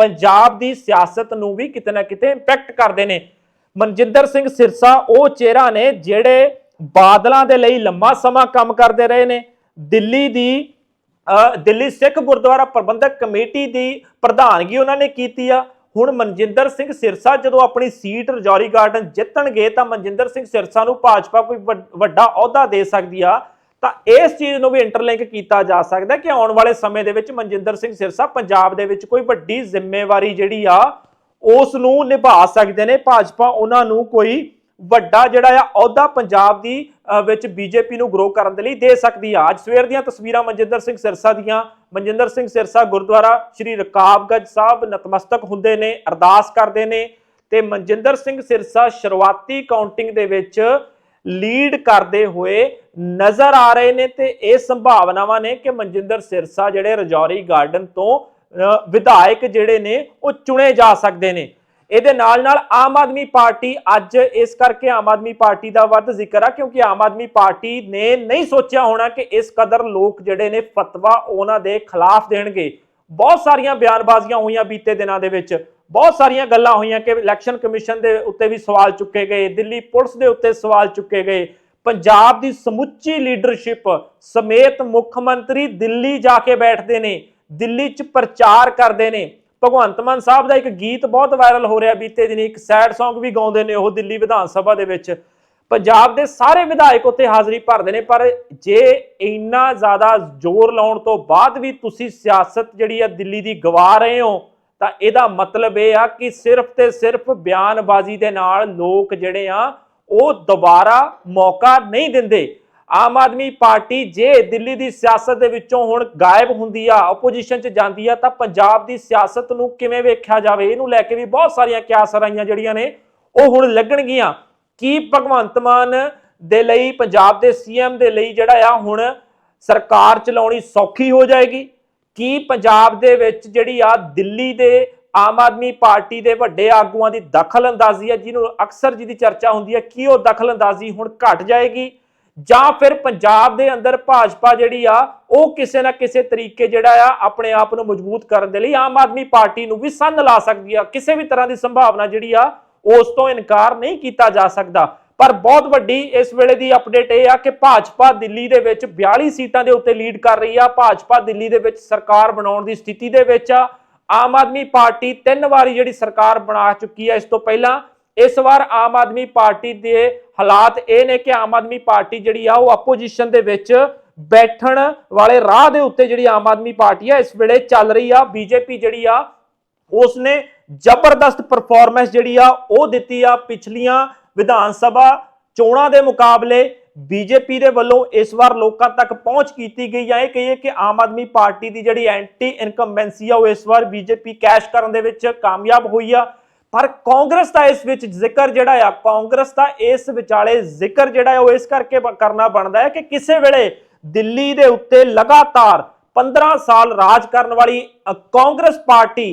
ਪੰਜਾਬ ਦੀ ਸਿਆਸਤ ਨੂੰ ਵੀ ਕਿਤੇ ਨਾ ਕਿਤੇ ਇੰਪੈਕਟ ਕਰਦੇ ਨੇ। ਮਨਜਿੰਦਰ ਸਿੰਘ ਸਿਰਸਾ, ਉਹ ਚਿਹਰਾ ਨੇ ਜਿਹੜੇ ਬਾਦਲਾਂ ਦੇ ਲਈ ਲੰਮਾ ਸਮਾਂ ਕੰਮ ਕਰਦੇ ਰਹੇ ਨੇ। ਦਿੱਲੀ ਦੀ ਦਿੱਲੀ ਸਿੱਖ ਗੁਰਦੁਆਰਾ ਪ੍ਰਬੰਧਕ ਕਮੇਟੀ ਦੀ ਪ੍ਰਧਾਨਗੀ ਉਹਨਾਂ ਨੇ ਕੀਤੀ ਆ। ਹੁਣ ਮਨਜਿੰਦਰ ਸਿੰਘ ਸਿਰਸਾ ਜਦੋਂ ਆਪਣੀ ਸੀਟ ਰਜੌਰੀ ਗਾਰਡਨ ਜਿੱਤਣਗੇ ਤਾਂ ਮਨਜਿੰਦਰ ਸਿੰਘ ਸਿਰਸਾ ਨੂੰ ਭਾਜਪਾ ਕੋਈ ਵੱਡ- ਵੱਡਾ ਅਹੁਦਾ ਦੇ ਸਕਦੀ ਆ। ਤਾਂ ਇਸ ਚੀਜ਼ ਨੂੰ ਵੀ ਇੰਟਰਲਿੰਕ ਕੀਤਾ ਜਾ ਸਕਦਾ ਕਿ ਆਉਣ ਵਾਲੇ ਸਮੇਂ ਦੇ ਵਿੱਚ ਮਨਜਿੰਦਰ ਸਿੰਘ ਸਿਰਸਾ ਪੰਜਾਬ ਦੇ ਵਿੱਚ ਕੋਈ ਵੱਡੀ ਜ਼ਿੰਮੇਵਾਰੀ ਜਿਹੜੀ ਆ, ਉਸ ਨੂੰ ਨਿਭਾ ਸਕਦੇ ਨੇ। ਭਾਜਪਾ ਉਹਨਾਂ ਨੂੰ ਕੋਈ ਵੱਡਾ ਜਿਹੜਾ ਆ, ਅਹੁਦਾ ਪੰਜਾਬ ਦੀ ਵਿੱਚ ਬੀਜੇਪੀ ਨੂੰ ਗਰੋ ਕਰਨ ਦੇ ਲਈ ਦੇ ਸਕਦੀ ਆ। ਅੱਜ ਸਵੇਰ ਦੀਆਂ ਤਸਵੀਰਾਂ ਮਨਜਿੰਦਰ ਸਿੰਘ ਸਿਰਸਾ ਦੀਆਂ। ਮਨਜਿੰਦਰ ਸਿੰਘ ਸਿਰਸਾ ਗੁਰਦੁਆਰਾ ਸ਼੍ਰੀ ਰਕਾਬਗੰਜ ਸਾਹਿਬ ਨਤਮਸਤਕ ਹੁੰਦੇ ਨੇ, ਅਰਦਾਸ ਕਰਦੇ ਨੇ। ਤੇ ਮਨਜਿੰਦਰ ਸਿੰਘ ਸਿਰਸਾ ਸ਼ੁਰੂਆਤੀ ਕਾਊਂਟਿੰਗ ਦੇ ਵਿੱਚ ਲੀਡ ਕਰਦੇ ਹੋਏ ਨਜ਼ਰ ਆ ਰਹੇ ਨੇ ਤੇ ਇਹ ਸੰਭਾਵਨਾਵਾਂ ਨੇ ਕਿ ਮਨਜਿੰਦਰ ਸਿਰਸਾ ਜਿਹੜੇ ਰਜੌਰੀ ਗਾਰਡਨ ਤੋਂ ਅ, ਵਿਧਾਇਕ ਜਿਹੜੇ ਨੇ ਉਹ ਚੁਣੇ ਜਾ ਸਕਦੇ ਨੇ। ਇਹਦੇ ਨਾਲ ਨਾਲ ਆਮ ਆਦਮੀ ਪਾਰਟੀ ਅੱਜ ਇਸ ਕਰਕੇ ਆਮ ਆਦਮੀ ਪਾਰਟੀ ਦਾ ਵੱਧ ਜ਼ਿਕਰ ਆ ਕਿਉਂਕਿ ਆਮ ਆਦਮੀ ਪਾਰਟੀ ਨੇ ਨਹੀਂ ਸੋਚਿਆ ਹੋਣਾ ਕਿ ਇਸ ਕਦਰ ਲੋਕ ਜਿਹੜੇ ਨੇ ਫਤਵਾ ਉਹਨਾਂ ਦੇ ਖਿਲਾਫ ਦੇਣਗੇ। ਬਹੁਤ ਸਾਰੀਆਂ ਬਿਆਨਬਾਜ਼ੀਆਂ ਹੋਈਆਂ ਬੀਤੇ ਦਿਨਾਂ ਦੇ ਵਿੱਚ। ਬਹੁਤ ਸਾਰੀਆਂ ਗੱਲਾਂ ਹੋਈਆਂ ਕਿ ਇਲੈਕਸ਼ਨ ਕਮਿਸ਼ਨ ਦੇ ਉੱਤੇ ਵੀ ਸਵਾਲ ਚੁੱਕੇ ਗਏ, ਦਿੱਲੀ ਪੁਲਿਸ ਦੇ ਉੱਤੇ ਸਵਾਲ ਚੁੱਕੇ ਗਏ। ਪੰਜਾਬ ਦੀ ਸਮੁੱਚੀ ਲੀਡਰਸ਼ਿਪ ਸਮੇਤ ਮੁੱਖ ਮੰਤਰੀ ਦਿੱਲੀ ਜਾ ਕੇ ਬੈਠਦੇ ਨੇ, ਦਿੱਲੀ 'ਚ ਪ੍ਰਚਾਰ ਕਰਦੇ ਨੇ। ਭਗਵੰਤ ਮਾਨ ਸਾਹਿਬ ਦਾ ਇੱਕ ਗੀਤ ਬਹੁਤ ਵਾਇਰਲ ਹੋ ਰਿਹਾ ਬੀਤੇ ਦਿਨੀ, ਇੱਕ ਸੈਡ Song ਵੀ ਗਾਉਂਦੇ ਨੇ ਉਹ ਦਿੱਲੀ ਵਿਧਾਨ ਸਭਾ ਦੇ ਵਿੱਚ। ਪੰਜਾਬ ਦੇ ਸਾਰੇ ਵਿਧਾਇਕ ਉੱਥੇ ਹਾਜ਼ਰੀ ਭਰਦੇ ਨੇ, ਪਰ ਜੇ ਇੰਨਾ ਜ਼ਿਆਦਾ ਜ਼ੋਰ ਲਾਉਣ ਤੋਂ ਬਾਅਦ ਵੀ ਤੁਸੀਂ ਸਿਆਸਤ ਜਿਹੜੀ ਆ ਦਿੱਲੀ ਦੀ ਗਵਾ ਰਹੇ ਹੋ, ਤਾਂ ਇਹਦਾ ਮਤਲਬ ਇਹ ਆ ਕਿ ਸਿਰਫ ਤੇ ਸਿਰਫ ਬਿਆਨਬਾਜ਼ੀ ਦੇ ਨਾਲ ਲੋਕ ਜਿਹੜੇ ਆ, ਉਹ ਦੁਬਾਰਾ ਮੌਕਾ ਨਹੀਂ ਦਿੰਦੇ। ਆਮ ਆਦਮੀ ਪਾਰਟੀ ਜੇ ਦਿੱਲੀ ਦੀ ਸਿਆਸਤ ਦੇ ਵਿੱਚੋਂ ਹੁਣ ਗਾਇਬ ਹੁੰਦੀ ਆ ਆਪੋਜੀਸ਼ਨ 'ਚ ਜਾਂਦੀ ਆ, ਤਾਂ ਪੰਜਾਬ ਦੀ ਸਿਆਸਤ ਨੂੰ ਕਿਵੇਂ ਵੇਖਿਆ ਜਾਵੇ? ਇਹਨੂੰ ਲੈ ਕੇ ਵੀ ਬਹੁਤ ਸਾਰੀਆਂ ਕਿਆਸਰਾਈਆਂ ਜਿਹੜੀਆਂ ਨੇ, ਉਹ ਹੁਣ ਲੱਗਣਗੀਆਂ। ਕੀ ਭਗਵੰਤ ਮਾਨ ਦੇ ਲਈ, ਪੰਜਾਬ ਦੇ ਸੀਐਮ ਦੇ ਲਈ ਜਿਹੜਾ ਆ ਹੁਣ ਸਰਕਾਰ ਚਲਾਉਣੀ ਸੌਖੀ ਹੋ ਜਾਏਗੀ? ਕੀ ਪੰਜਾਬ ਦੇ ਵਿੱਚ ਜਿਹੜੀ ਆ ਦਿੱਲੀ ਦੇ ਆਮ ਆਦਮੀ ਪਾਰਟੀ ਦੇ ਵੱਡੇ ਆਗੂਆਂ ਦੀ ਦਖਲਅੰਦਾਜ਼ੀ ਹੈ ਜਿਹਨੂੰ ਅਕਸਰ ਜਿਹਦੀ ਚਰਚਾ ਹੁੰਦੀ ਹੈ ਕੀ ਉਹ ਦਖਲਅੰਦਾਜ਼ੀ ਹੁਣ ਘਟ ਜਾਏਗੀ? ਜਾਂ ਫਿਰ ਪੰਜਾਬ ਦੇ ਅੰਦਰ ਭਾਜਪਾ ਜਿਹੜੀ ਆ, ਉਹ ਕਿਸੇ ਨਾ ਕਿਸੇ ਤਰੀਕੇ ਜਿਹੜਾ ਆ ਆਪਣੇ ਆਪ ਨੂੰ ਮਜ਼ਬੂਤ ਕਰਨ ਦੇ ਲਈ ਆਮ ਆਦਮੀ ਪਾਰਟੀ ਨੂੰ ਵੀ ਸੰਨ ਲਾ ਸਕਦੀ ਆ, ਕਿਸੇ ਵੀ ਤਰ੍ਹਾਂ ਦੀ ਸੰਭਾਵਨਾ ਜਿਹੜੀ ਆ ਉਸ ਤੋਂ ਇਨਕਾਰ ਨਹੀਂ ਕੀਤਾ ਜਾ ਸਕਦਾ। ਪਰ ਬਹੁਤ ਵੱਡੀ ਇਸ ਵੇਲੇ ਦੀ ਅਪਡੇਟ ਇਹ ਆ ਕਿ ਭਾਜਪਾ ਦਿੱਲੀ ਦੇ ਵਿੱਚ 42 ਸੀਟਾਂ ਦੇ ਉੱਤੇ ਲੀਡ ਕਰ ਰਹੀ ਆ। ਭਾਜਪਾ ਦਿੱਲੀ ਦੇ ਵਿੱਚ ਸਰਕਾਰ ਬਣਾਉਣ ਦੀ ਸਥਿਤੀ ਦੇ ਵਿੱਚ ਆ। ਆਮ ਆਦਮੀ ਪਾਰਟੀ ਤਿੰਨ ਵਾਰੀ ਜਿਹੜੀ ਸਰਕਾਰ ਬਣਾ ਚੁੱਕੀ ਆ ਇਸ ਤੋਂ ਪਹਿਲਾਂ। ਇਸ ਵਾਰ ਆਮ ਆਦਮੀ ਪਾਰਟੀ ਦੇ ਹਾਲਾਤ ਇਹ ਨੇ ਕਿ ਆਮ ਆਦਮੀ ਪਾਰਟੀ ਜਿਹੜੀ ਆ ਉਹ ਆਪੋਜੀਸ਼ਨ ਦੇ ਵਿੱਚ ਬੈਠਣ ਵਾਲੇ ਰਾਹ ਦੇ ਉੱਤੇ ਜਿਹੜੀ ਆਮ ਆਦਮੀ ਪਾਰਟੀ ਆ, ਇਸ ਵੇਲੇ ਚੱਲ ਰਹੀ ਆ। ਬੀਜੇਪੀ ਜਿਹੜੀ ਆ, ਉਸਨੇ ਜ਼ਬਰਦਸਤ ਪਰਫਾਰਮੈਂਸ ਜਿਹੜੀ ਆ, ਉਹ ਦਿੱਤੀ ਆ ਪਿਛਲੀਆਂ ਵਿਧਾਨ ਸਭਾ ਚੋਣਾਂ ਦੇ ਮੁਕਾਬਲੇ। ਬੀਜੇਪੀ ਦੇ ਵੱਲੋਂ ਇਸ ਵਾਰ ਲੋਕਾਂ ਤੱਕ ਪਹੁੰਚ ਕੀਤੀ ਗਈ ਹੈ ਇਹ ਕਹੀਏ ਕਿ ਆਮ ਆਦਮੀ ਪਾਰਟੀ ਦੀ ਜਿਹੜੀ ਐਂਟੀ ਇਨਕੰਬੈਂਸੀ ਆ, ਉਹ ਇਸ ਵਾਰ ਬੀਜੇਪੀ ਕੈਸ਼ ਕਰਨ ਦੇ ਵਿੱਚ ਕਾਮਯਾਬ ਹੋਈ ਆ। ਪਰ ਕਾਂਗਰਸ ਦਾ ਇਸ ਵਿੱਚ ਜ਼ਿਕਰ ਜਿਹੜਾ ਆ, ਕਾਂਗਰਸ ਦਾ ਇਸ ਵਿਚਾਲੇ ਜ਼ਿਕਰ ਜਿਹੜਾ ਉਹ ਇਸ ਕਰਕੇ ਕਰਨਾ ਬਣਦਾ ਹੈ ਕਿ ਕਿਸੇ ਵੇਲੇ ਦਿੱਲੀ ਦੇ ਉੱਤੇ ਲਗਾਤਾਰ 15 ਸਾਲ ਰਾਜ ਕਰਨ ਵਾਲੀ ਕਾਂਗਰਸ ਪਾਰਟੀ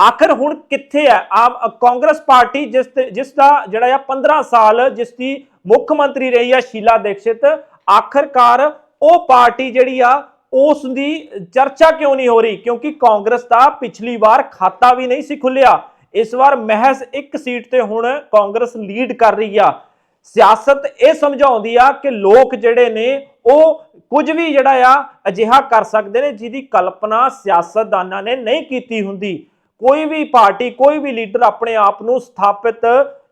ਆਖਰ ਹੁਣ ਕਿੱਥੇ ਹੈ? ਆਮ ਕਾਂਗਰਸ ਪਾਰਟੀ ਜਿਸ ਤੇ- ਜਿਸ ਦਾ ਜਿਹੜਾ ਆ 15 ਸਾਲ ਜਿਸ ਦੀ ਮੁੱਖ ਮੰਤਰੀ ਰਹੀ ਆ ਸ਼ੀਲਾ ਦੀਕਸ਼ਿਤ, ਆਖਰਕਾਰ ਉਹ ਪਾਰਟੀ ਜਿਹੜੀ ਆ, ਉਸ ਦੀ ਚਰਚਾ ਕਿਉਂ ਨਹੀਂ ਹੋ ਰਹੀ? ਕਿਉਂਕਿ ਕਾਂਗਰਸ ਦਾ ਪਿਛਲੀ ਵਾਰ ਖਾਤਾ ਵੀ ਨਹੀਂ ਸੀ ਖੁੱਲਿਆ ਇਸ ਵਾਰ ਮਹਿਜ਼ ਇੱਕ ਸੀਟ ਤੇ ਹੁਣ ਕਾਂਗਰਸ ਲੀਡ ਕਰ ਰਹੀ ਆ। ਸਿਆਸਤ ਇਹ ਸਮਝਾਉਂਦੀ ਆ ਕਿ ਲੋਕ ਜਿਹੜੇ ਨੇ, ਉਹ ਕੁਝ ਵੀ ਜਿਹੜਾ ਆ, ਅਜਿਹਾ ਕਰ ਸਕਦੇ ਨੇ ਜਿਹਦੀ ਕਲਪਨਾ ਸਿਆਸਤਦਾਨਾਂ ਨੇ ਨਹੀਂ ਕੀਤੀ ਹੁੰਦੀ। ਕੋਈ ਵੀ ਪਾਰਟੀ, ਕੋਈ ਵੀ ਲੀਡਰ ਆਪਣੇ ਆਪ ਨੂੰ ਸਥਾਪਿਤ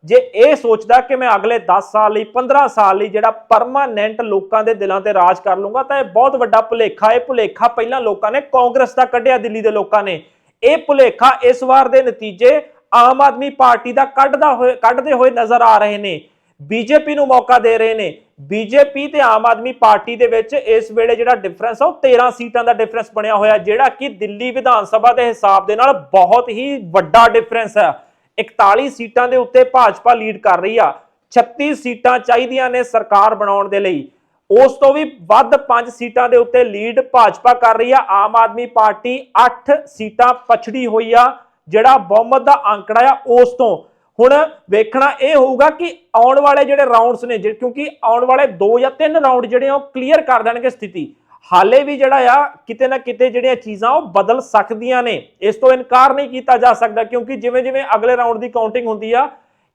ਜੇ ਇਹ ਸੋਚਦਾ ਕਿ ਮੈਂ ਅਗਲੇ 10 ਸਾਲ ਲਈ 15 ਸਾਲ ਲਈ ਜਿਹੜਾ ਪਰਮਾਨੈਂਟ ਲੋਕਾਂ ਦੇ ਦਿਲਾਂ ਤੇ ਰਾਜ ਕਰ ਲੂੰਗਾ ਤਾਂ ਇਹ ਬਹੁਤ ਵੱਡਾ ਭੁਲੇਖਾ, ਇਹ ਭੁਲੇਖਾ ਪਹਿਲਾਂ ਲੋਕਾਂ ਨੇ, ਕਾਂਗਰਸ ਦਾ ਕੱਢਿਆ, ਦਿੱਲੀ ਦੇ ਲੋਕਾਂ ਨੇ। ਇਹ ਭੁਲੇਖਾ ਇਸ ਵਾਰ ਦੇ ਨਤੀਜੇ ਆਮ ਆਦਮੀ ਪਾਰਟੀ ਦਾ ਕੱਢਦਾ ਹੋਏ, ਕੱਢਦੇ ਹੋਏ ਨਜ਼ਰ ਆ ਰਹੇ ਨੇ। ਬੀਜੇਪੀ ਨੂੰ ਮੌਕਾ ਦੇ ਰਹੇ ਨੇ। ਬੀਜੇਪੀ ਤੇ ਆਮ ਆਦਮੀ ਪਾਰਟੀ ਦੇ ਵਿੱਚ ਇਸ ਵੇਲੇ ਜਿਹੜਾ ਡਿਫਰੈਂਸ ਆ, ਉਹ 13 ਸੀਟਾਂ ਦਾ ਡਿਫਰੈਂਸ ਬਣਿਆ ਹੋਇਆ, ਜਿਹੜਾ ਕਿ ਦਿੱਲੀ ਵਿਧਾਨ ਸਭਾ ਦੇ ਹਿਸਾਬ ਦੇ ਨਾਲ ਬਹੁਤ ਹੀ ਵੱਡਾ ਡਿਫਰੈਂਸ ਹੈ 41 ਸੀਟਾਂ ਦੇ ਉੱਤੇ ਭਾਜਪਾ ਲੀਡ ਕਰ ਰਹੀ ਆ। 36 ਸੀਟਾਂ ਚਾਹੀਦੀਆਂ ਨੇ ਸਰਕਾਰ ਬਣਾਉਣ ਦੇ ਲਈ। ਉਸ ਤੋਂ ਵੀ ਵੱਧ 5 ਸੀਟਾਂ ਦੇ ਉੱਤੇ ਲੀਡ ਭਾਜਪਾ ਕਰ ਰਹੀ ਆ। ਆਮ ਆਦਮੀ ਪਾਰਟੀ 8 ਸੀਟਾਂ ਪਛੜੀ ਹੋਈ ਆ। ਜਿਹੜਾ ਬਹੁਮਤ ਦਾ ਅੰਕੜਾ ਆ, ਉਸ ਤੋਂ ਹੁਣ ਵੇਖਣਾ ਇਹ ਹੋਊਗਾ ਕਿ ਆਉਣ ਵਾਲੇ ਜਿਹੜੇ ਰਾਉਂਡਸ ਨੇ, ਜੇ- ਕਿਉਂਕਿ ਆਉਣ ਵਾਲੇ 2 ਜਾਂ 3 ਰਾਉਂਡ ਜਿਹੜੇ ਆ, ਉਹ ਕਲੀਅਰ ਕਰ ਦੇਣਗੇ ਸਥਿਤੀ। ਹਾਲੇ ਵੀ ਜਿਹੜਾ ਆ, ਕਿਤੇ ਨਾ ਕਿਤੇ ਜਿਹੜੀਆਂ ਚੀਜ਼ਾਂ, ਉਹ ਬਦਲ ਸਕਦੀਆਂ ਨੇ। ਇਸ ਤੋਂ ਇਨਕਾਰ ਨਹੀਂ ਕੀਤਾ ਜਾ ਸਕਦਾ, ਕਿਉਂਕਿ ਜਿਵੇਂ ਜਿਵੇਂ ਅਗਲੇ ਰਾਉਂਡ ਦੀ ਕਾਊਂਟਿੰਗ ਹੁੰਦੀ ਆ,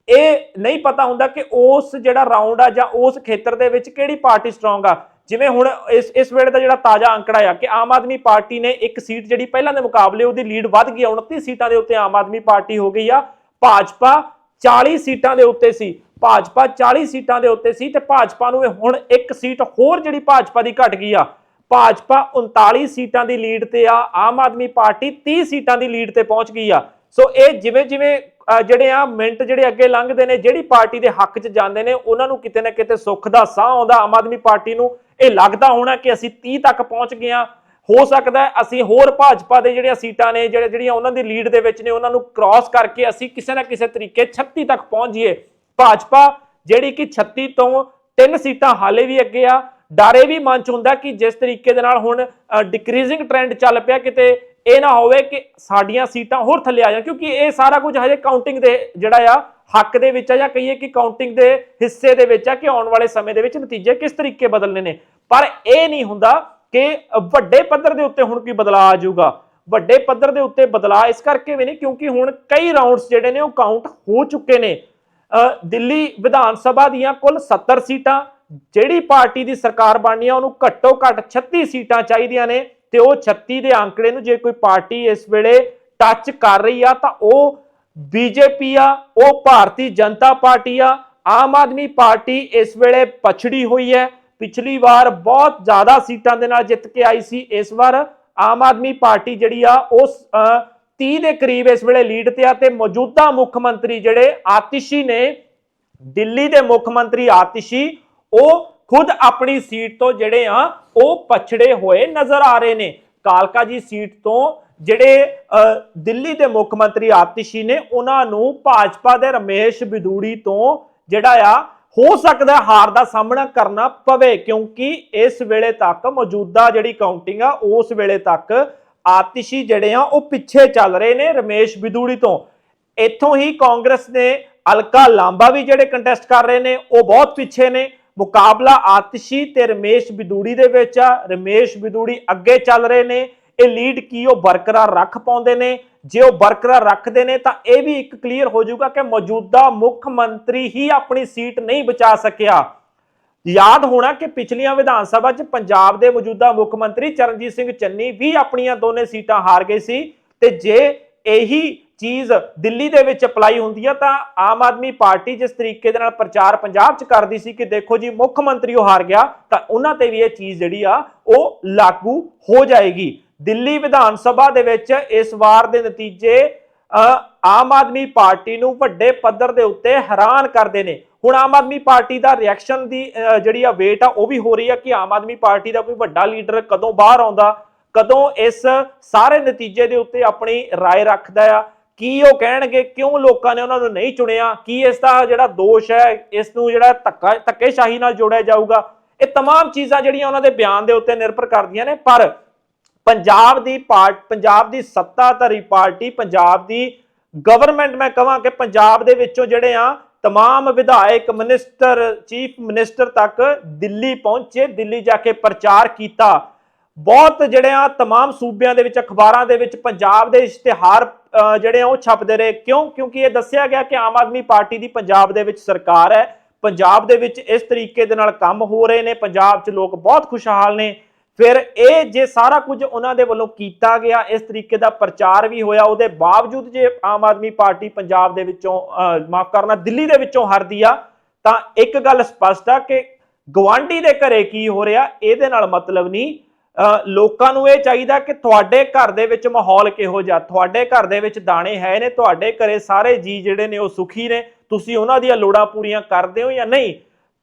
ਇਹ ਨਹੀਂ ਪਤਾ ਹੁੰਦਾ ਕਿ ਉਸ ਜਿਹੜਾ ਰਾਉਂਡ ਆ ਜਾਂ ਉਸ ਖੇਤਰ ਦੇ ਵਿੱਚ ਕਿਹੜੀ ਪਾਰਟੀ ਸਟਰੋਂਗ ਆ। ਜਿਵੇਂ ਹੁਣ ਇਸ ਇਸ ਵੇਲੇ ਦਾ ਜਿਹੜਾ ਤਾਜ਼ਾ ਅੰਕੜਾ ਆ ਕਿ ਆਮ ਆਦਮੀ ਪਾਰਟੀ ਨੇ ਇੱਕ ਸੀਟ ਜਿਹੜੀ ਪਹਿਲਾਂ ਦੇ ਮੁਕਾਬਲੇ ਉਹਦੀ ਲੀਡ ਵੱਧ ਗਈ ਆ 29 ਸੀਟਾਂ ਦੇ ਉੱਤੇ ਆਮ ਆਦਮੀ ਪਾਰਟੀ ਹੋ ਗਈ ਆ। ਭਾਜਪਾ 40 ਸੀਟਾਂ ਦੇ ਉੱਤੇ ਸੀ। ਭਾਜਪਾ 40 ਸੀਟਾਂ ਦੇ ਉੱਤੇ ਸੀ ਤੇ ਭਾਜਪਾ ਨੂੰ ਹੁਣ ਇੱਕ ਸੀਟ ਹੋਰ ਜਿਹੜੀ ਭਾਜਪਾ ਦੀ ਘਟ ਗਈ ਆ। ਭਾਜਪਾ 39 ਸੀਟਾਂ ਦੀ ਲੀਡ ਤੇ ਆ, ਆਮ ਆਦਮੀ ਪਾਰਟੀ 30 ਸੀਟਾਂ ਦੀ ਲੀਡ ਤੇ ਪਹੁੰਚ ਗਈ ਆ। ਸੋ ਇਹ ਜਿਵੇਂ ਜਿਵੇਂ ਜਿਹੜੇ ਆ ਮਿੰਟ ਜਿਹੜੇ ਅੱਗੇ ਲੰਘਦੇ ਨੇ, ਜਿਹੜੀ ਪਾਰਟੀ ਦੇ ਹੱਕ 'ਚ ਜਾਂਦੇ ਨੇ, ਉਹਨਾਂ ਨੂੰ ਕਿਤੇ ਨਾ ਕਿਤੇ ਸੁੱਖ ਦਾ ਸਾਹ ਆਉਂਦਾ, ਆਮ ਆਦਮੀ ਪਾਰਟੀ ਨੂੰ। ਇਹ ਲੱਗਦਾ ਹੋਣਾ ਕਿ ਅਸੀਂ 30 ਤੱਕ ਪਹੁੰਚ ਗਏ ਆ। ਹੋ ਸਕਦਾ ਅਸੀਂ ਹੋਰ ਭਾਜਪਾ ਦੇ ਜਿਹੜੀਆਂ ਸੀਟਾਂ ਨੇ, ਜਿਹੜੇ ਜਿਹੜੀਆਂ ਉਹਨਾਂ ਦੀ ਲੀਡ ਦੇ ਵਿੱਚ ਨੇ, ਉਹਨਾਂ ਨੂੰ ਕ੍ਰਾਸ ਕਰਕੇ ਅਸੀਂ ਕਿਸੇ ਨਾ ਕਿਸੇ ਤਰੀਕੇ 36 ਤੱਕ ਪਹੁੰਚ ਜਾਈਏ। ਭਾਜਪਾ ਜਿਹੜੀ ਕਿ 36 ਤੋਂ ਤਿੰਨ ਸੀਟਾਂ ਹਾਲੇ ਵੀ ਅੱਗੇ ਆ, ਡਰ ਵੀ ਮਨ ਚ ਹੁੰਦਾ ਕਿ ਜਿਸ ਤਰੀਕੇ ਦੇ ਨਾਲ ਹੁਣ ਡਿਕਰੀਜ਼ਿੰਗ ਟ੍ਰੈਂਡ ਚੱਲ ਪਿਆ ਕਿਤੇ, ਇਹ ਨਾ ਹੋਵੇ ਕਿ ਸਾਡੀਆਂ ਸੀਟਾਂ ਹੋਰ ਥੱਲੇ ਆ ਜਾਣ, ਕਿਉਂਕਿ ਇਹ ਸਾਰਾ ਕੁਝ ਹਜੇ ਕਾਊਂਟਿੰਗ ਦੇ ਜਿਹੜਾ ਆ, ਹੱਕ ਦੇ ਵਿੱਚ ਆ ਜਾਂ ਕਹੀਏ ਕਿ ਕਾਊਂਟਿੰਗ ਦੇ ਹਿੱਸੇ ਦੇ ਵਿੱਚ ਆ ਕਿ ਆਉਣ ਵਾਲੇ ਸਮੇਂ ਦੇ ਵਿੱਚ ਨਤੀਜੇ ਕਿਸ ਤਰੀਕੇ ਬਦਲਨੇ ਨੇ। ਪਰ ਇਹ ਨਹੀਂ ਹੁੰਦਾ ਕਿ ਵੱਡੇ ਪੱਧਰ ਦੇ ਉੱਤੇ ਹੁਣ ਕੀ ਬਦਲਾਅ ਆ ਜਾਊਗਾ। ਵੱਡੇ ਪੱਧਰ ਦੇ ਉੱਤੇ ਬਦਲਾਅ ਇਸ ਕਰਕੇ ਵੀ ਨਹੀਂ, ਕਿਉਂਕਿ ਹੁਣ ਕਈ ਰਾਉਂਡਸ ਜਿਹੜੇ ਨੇ ਉਹ ਕਾਊਂਟ ਹੋ ਚੁੱਕੇ ਨੇ। ਦਿੱਲੀ ਵਿਧਾਨ ਸਭਾ ਦੀਆਂ ਕੁੱਲ 70 ਸੀਟਾਂ, ਜਿਹੜੀ ਪਾਰਟੀ ਦੀ ਸਰਕਾਰ ਬਣਨੀ ਆ, ਉਹਨੂੰ ਘੱਟੋ ਘੱਟ 36 ਸੀਟਾਂ ਚਾਹੀਦੀਆਂ ਨੇ ਤੇ ਉਹ 36 ਦੇ ਅੰਕੜੇ ਨੂੰ ਜੇ ਕੋਈ ਪਾਰਟੀ ਇਸ ਵੇਲੇ ਟੱਚ ਕਰ ਰਹੀ ਆ, ਤਾਂ ਉਹ ਬੀਜੇਪੀ ਆ, ਉਹ ਭਾਰਤੀ ਜਨਤਾ ਪਾਰਟੀ ਆ, ਆਮ ਆਦਮੀ ਪਾਰਟੀ ਇਸ ਵੇਲੇ ਪਛੜੀ ਹੋਈ ਹੈ। ਪਿਛਲੀ ਵਾਰ ਬਹੁਤ ਜ਼ਿਆਦਾ ਸੀਟਾਂ ਦੇ ਨਾਲ ਜਿੱਤ ਕੇ ਆਈ ਸੀ। ਇਸ ਵਾਰ ਆਮ ਆਦਮੀ ਪਾਰਟੀ ਜਿਹੜੀ ਆ ਉਸ 30 ਦੇ ਕਰੀਬ ਇਸ ਵੇਲੇ ਲੀਡ ਤੇ ਆ ਤੇ ਮੌਜੂਦਾ ਮੁੱਖ ਮੰਤਰੀ ਜਿਹੜੇ ਆਤਿਸ਼ੀ ਨੇ ਦਿੱਲੀ ਦੇ ਮੁੱਖ ਮੰਤਰੀ ਆਤਿਸ਼ੀ ਉਹ ਖੁਦ ਆਪਣੀ ਸੀਟ ਤੋਂ ਜਿਹੜੇ ਆ ਉਹ ਪਛੜੇ ਹੋਏ ਨਜ਼ਰ ਆ ਰਹੇ ਨੇ। ਕਾਲਕਾ ਜੀ ਸੀਟ ਤੋਂ ਜਿਹੜੇ ਅ, ਦਿੱਲੀ ਦੇ ਮੁੱਖ ਮੰਤਰੀ ਆਤਿਸ਼ੀ ਨੇ ਉਹਨਾਂ ਨੂੰ ਭਾਜਪਾ ਦੇ ਰਮੇਸ਼ ਬਿਦੂੜੀ ਤੋਂ ਜਿਹੜਾ ਆ ਹੋ ਸਕਦਾ ਹਾਰ ਦਾ ਸਾਹਮਣਾ ਕਰਨਾ ਪਵੇ, ਕਿਉਂਕਿ ਇਸ ਵੇਲੇ ਤੱਕ ਮੌਜੂਦਾ ਜਿਹੜੀ ਕਾਊਂਟਿੰਗ ਆ, ਉਸ ਵੇਲੇ ਤੱਕ ਆਤਿਸ਼ੀ ਜਿਹੜੇ ਆ, ਉਹ ਪਿੱਛੇ ਚੱਲ ਰਹੇ ਨੇ ਰਮੇਸ਼ ਬਿਦੂੜੀ ਤੋਂ। ਇੱਥੋਂ ਹੀ ਕਾਂਗਰਸ ਨੇ ਅਲਕਾ ਲਾਂਬਾ ਵੀ ਜਿਹੜੇ ਕੰਟੈਸਟ ਕਰ ਰਹੇ ਨੇ, ਉਹ ਬਹੁਤ ਪਿੱਛੇ ਨੇ। ਮੁਕਾਬਲਾ ਆਤਿਸ਼ੀ ਤੇ ਰਮੇਸ਼ ਬਿਦੂੜੀ ਦੇ ਵਿੱਚ ਆ। ਰਮੇਸ਼ ਬਿਦੂੜੀ ਅੱਗੇ ਚੱਲ ਰਹੇ ਨੇ। ਇਹ ਲੀਡ ਕੀ ਉਹ ਬਰਕਰਾਰ ਰੱਖ ਪਾਉਂਦੇ ਨੇ। ਜੇ ਉਹ ਬਰਕਰਾਰ ਰੱਖਦੇ ਨੇ ਤਾਂ ਇਹ ਵੀ ਇੱਕ ਕਲੀਅਰ ਹੋ ਜਾਊਗਾ ਕਿ ਮੌਜੂਦਾ ਮੁੱਖ ਮੰਤਰੀ ਹੀ ਆਪਣੀ ਸੀਟ ਨਹੀਂ ਬਚਾ ਸਕਿਆ। ਯਾਦ ਹੋਣਾ ਕਿ ਪਿਛਲੀਆਂ ਵਿਧਾਨ ਸਭਾ 'ਚ ਪੰਜਾਬ ਦੇ ਮੌਜੂਦਾ ਮੁੱਖ ਮੰਤਰੀ ਚਰਨਜੀਤ ਸਿੰਘ ਚੰਨੀ ਵੀ ਆਪਣੀਆਂ ਦੋਨੇ ਸੀਟਾਂ ਹਾਰ ਗਏ ਸੀ ਤੇ ਜੇ ਇਹੀ ਚੀਜ਼ ਦਿੱਲੀ ਦੇ ਵਿੱਚ ਅਪਲਾਈ ਹੁੰਦੀ ਆ ਤਾਂ ਆਮ ਆਦਮੀ ਪਾਰਟੀ ਜਿਸ ਤਰੀਕੇ ਦੇ ਨਾਲ ਪ੍ਰਚਾਰ ਪੰਜਾਬ 'ਚ ਕਰਦੀ ਸੀ ਕਿ ਦੇਖੋ ਜੀ ਮੁੱਖ ਮੰਤਰੀ ਉਹ ਹਾਰ ਗਿਆ ਤਾਂ ਉਹਨਾਂ ਤੇ ਵੀ ਇਹ ਚੀਜ਼ ਜਿਹੜੀ ਆ ਉਹ ਲਾਗੂ ਹੋ ਜਾਏਗੀ। ਦਿੱਲੀ ਵਿਧਾਨ ਸਭਾ ਦੇ ਵਿੱਚ ਇਸ ਵਾਰ ਦੇ ਨਤੀਜੇ ਅ, ਆਮ ਆਦਮੀ ਪਾਰਟੀ ਨੂੰ ਵੱਡੇ ਪੱਧਰ ਦੇ ਉੱਤੇ ਹੈਰਾਨ ਕਰਦੇ ਨੇ ਹੁਣ ਆਮ ਆਦਮੀ ਪਾਰਟੀ ਦਾ ਰਿਐਕਸ਼ਨ ਦੀ ਅ, ਜਿਹੜੀ ਆ ਵੇਟ ਆ ਉਹ ਵੀ ਹੋ ਰਹੀ ਆ ਕਿ ਆਮ ਆਦਮੀ ਪਾਰਟੀ ਦਾ ਕੋਈ ਵੱਡਾ ਲੀਡਰ ਕਦੋਂ ਬਾਹਰ ਆਉਂਦਾ ਕਦੋਂ ਇਸ ਸਾਰੇ ਨਤੀਜੇ ਦੇ ਉੱਤੇ ਆਪਣੀ رائے ਰੱਖਦਾ ਆ ਕੀ ਉਹ ਕਹਿਣਗੇ ਕਿਉਂ ਲੋਕਾਂ ਨੇ ਉਹਨਾਂ ਨੂੰ ਨਹੀਂ ਚੁਣਿਆ ਕੀ ਇਸ ਦਾ ਜਿਹੜਾ ਦੋਸ਼ ਹੈ ਇਸ ਨੂੰ ਜਿਹੜਾ ਧੱਕਾ ਧੱਕੇਸ਼ਾਹੀ ਨਾਲ ਜੋੜਿਆ ਜਾਊਗਾ ਇਹ तमाम ਚੀਜ਼ਾਂ ਜਿਹੜੀਆਂ ਉਹਨਾਂ ਦੇ ਬਿਆਨ ਦੇ ਉੱਤੇ ਨਿਰਭਰ ਕਰਦੀਆਂ ਨੇ ਪਰ ਪੰਜਾਬ ਦੀ ਪਾਰਟ ਪੰਜਾਬ ਦੀ ਸੱਤਾਧਾਰੀ ਪਾਰਟੀ ਪੰਜਾਬ ਦੀ ਗਵਰਨਮੈਂਟ ਮੈਂ ਕਹਾਂ ਕਿ ਪੰਜਾਬ ਦੇ ਵਿੱਚੋਂ ਜਿਹੜੇ ਆ तमाम ਵਿਧਾਇਕ ਮਿਨਿਸਟਰ ਚੀਫ ਮਿਨਿਸਟਰ ਤੱਕ ਦਿੱਲੀ ਪਹੁੰਚੇ ਦਿੱਲੀ ਜਾ ਕੇ ਪ੍ਰਚਾਰ ਕੀਤਾ ਬਹੁਤ ਜਿਹੜੇ ਆ तमाम ਸੂਬਿਆਂ ਦੇ ਵਿੱਚ ਅਖਬਾਰਾਂ ਦੇ ਵਿੱਚ ਪੰਜਾਬ ਦੇ ਇਸ਼ਤਿਹਾਰ ਅਹ, ਜਿਹੜੇ ਆ ਉਹ ਛਪਦੇ ਰਹੇ ਕਿਉਂ ਕਿਉਂਕਿ ਇਹ ਦੱਸਿਆ ਗਿਆ ਕਿ ਆਮ ਆਦਮੀ ਪਾਰਟੀ ਦੀ ਪੰਜਾਬ ਦੇ ਵਿੱਚ ਸਰਕਾਰ ਹੈ ਪੰਜਾਬ ਦੇ ਵਿੱਚ ਇਸ ਤਰੀਕੇ ਦੇ ਨਾਲ ਕੰਮ ਹੋ ਰਹੇ ਨੇ ਪੰਜਾਬ 'ਚ ਲੋਕ ਬਹੁਤ ਖੁਸ਼ਹਾਲ ਨੇ ਫਿਰ ਇਹ ਜੇ ਸਾਰਾ ਕੁਝ ਉਹਨਾਂ ਦੇ ਵੱਲੋਂ ਕੀਤਾ ਗਿਆ ਇਸ ਤਰੀਕੇ ਦਾ ਪ੍ਰਚਾਰ ਵੀ ਹੋਇਆ ਉਹਦੇ ਬਾਵਜੂਦ ਜੇ ਆਮ ਆਦਮੀ ਪਾਰਟੀ ਪੰਜਾਬ ਦੇ ਵਿੱਚੋਂ ਮਾਫ ਕਰਨਾ ਦਿੱਲੀ ਦੇ ਵਿੱਚੋਂ ਹਾਰਦੀ ਆ ਤਾਂ ਇੱਕ ਗੱਲ ਸਪਸ਼ਟ ਆ ਕਿ ਗਵਾਂਢੀ ਦੇ ਘਰੇ ਕੀ ਹੋ ਰਿਹਾ ਇਹਦੇ ਨਾਲ ਮਤਲਬ ਨਹੀਂ ਅ, ਲੋਕਾਂ ਨੂੰ ਇਹ ਚਾਹੀਦਾ ਕਿ ਤੁਹਾਡੇ ਘਰ ਦੇ ਵਿੱਚ ਮਾਹੌਲ ਕਿਹੋ ਜਿਹਾ ਤੁਹਾਡੇ ਘਰ ਦੇ ਵਿੱਚ ਦਾਣੇ ਹੈ ਨੇ ਤੁਹਾਡੇ ਘਰੇ ਸਾਰੇ ਜੀ ਜਿਹੜੇ ਨੇ ਉਹ ਸੁਖੀ ਨੇ ਤੁਸੀਂ ਉਹਨਾਂ ਦੀਆਂ ਲੋੜਾਂ ਪੂਰੀਆਂ ਕਰਦੇ ਹੋ ਜਾਂ ਨਹੀਂ?